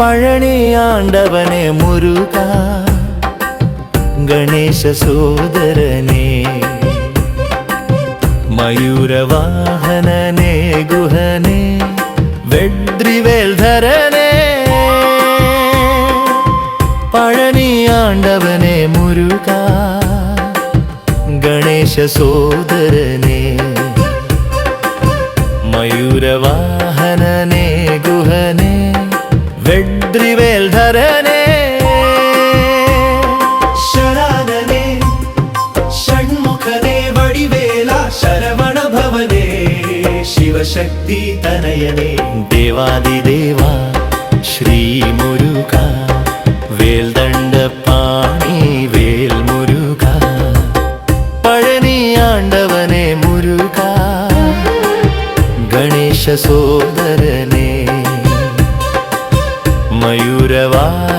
പഴണിയാണ്ടവനെ മുരുക. ഗണേശ സോദരനെ. മയൂരവാഹനനെ ഗുഹനെ പഴനി പഴനിയാണ്ടവനെ മുരുക. ഗണേശ സോദരനെ. മയൂരവാഹനനെ ശിവശക്തി തനയനേ. ദേവാദിദേവ ശ്രീമുരുക വേൽദണ്ഡ പാണി വേൽമുരുക. പഴനിയാണ്ടവനെ മുരുക. ഗണേശ സോദരനെ. മയൂരവാഹനനെ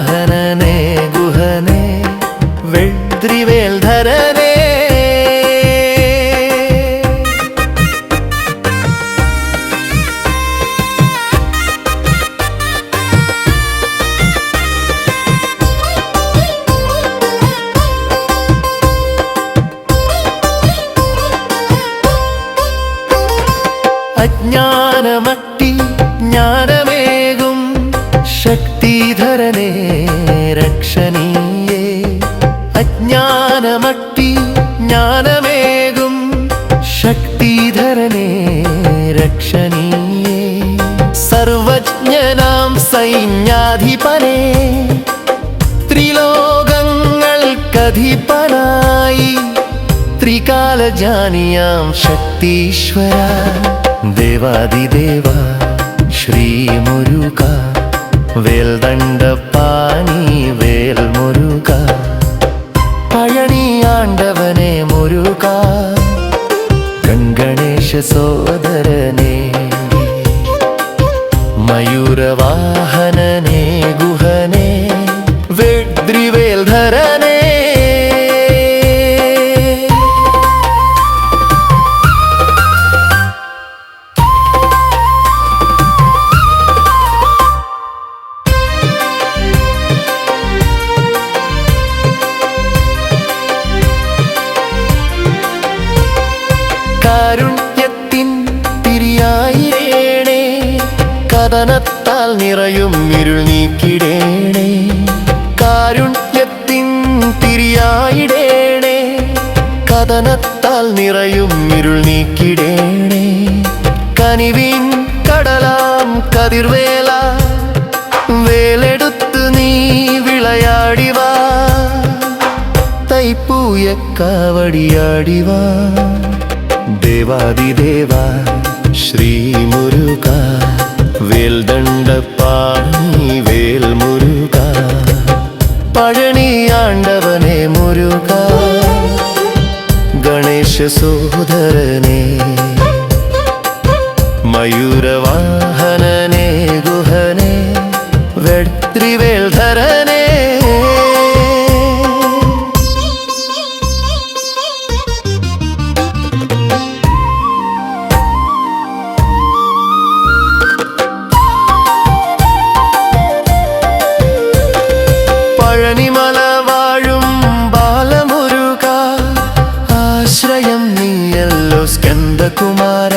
ജ്ഞാനമേകും ശക്തിധരനെ രക്ഷണീയേ. അജ്ഞാനമട്ടി ജ്ഞാനമേകും ശക്തിധരനെ രക്ഷണീയേ. സർവജ്ഞനാം സൈന്യാധിപനെ ത്രിലോകങ്ങൾക്കധിപനായി ത്രികാലജാനിയാം ശക്തീശ്വര. ദേവാദിദേവ. ശ്രീമുരുക വേൽദണ്ഡപ്പാനി വേൽമുരുക. പഴനിയാണ്ടവനെ മുരുക ഗംഗണേശ സോദരനെ മയൂരവാഹനനെ കഥനത്താൽ നിറയും ഇരുൾ നീക്കിടേണേ. കാരുണ്യത്തിൻ തിരിയായിടേണേ. കഥനത്താൽ നിറയും ഇരുൾ നീക്കിടേണേ. കനിവിൻ കടലാം കതിർവേല വേലെടുത്ത് നീ വിളയാടിവാ. തൈപ്പൂയ കാവടിയാടിവാ. ദേവാദിദേവ ശ്രീമുരുക വേൽദണ്ഡപ്പാണി വേൽമുരുക പഴനിയാണ്ടവനെ മുരുക. ഗണേശ സോദരനെ മയൂരവാഹനനെ പഴനിമല വാഴും ബാലമുരുക. ആശ്രയം നീയല്ലോ സ്കന്ദകുമാര.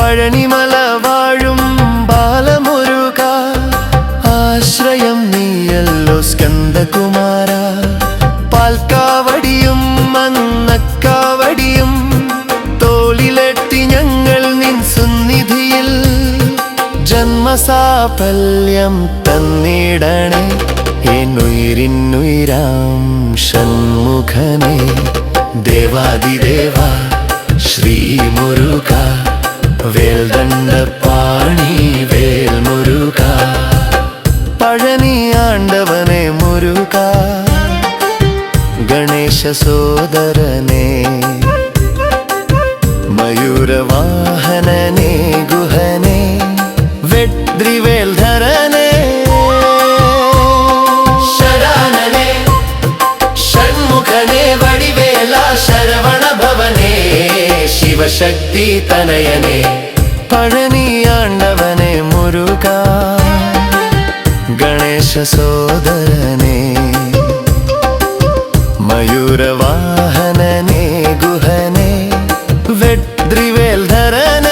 പഴനിമല വാഴും ബാലമുരുക. ആശ്രയം നീയല്ലോ സ്കന്ദകുമാര. പാൽക്കാവടിയും മന്നക്കാവടിയും തോളിലെത്തി ഞങ്ങൾ നിൻ സുന്നിധിയിൽ. ജന്മസാഫല്യം തന്നിടണേ എന്നുയിരിന്നുയിരാം ഷൺമുഖനെ ദേവാദിദേവ ശ്രീമുരുക വേൽദണ്ഡ പാണി വേൽമുരുക പഴനി ആണ്ടവനെ മുരുക ഗണേശ സോദരനെ ശിവശക്തി തനയനേ. പഴനിയാണ്ടവനെ മുരുക. ഗണേശ സോദരനെ. മയൂരവാഹനനെ ഗുഹനെ. വെട്രിവേൽ ധരനെ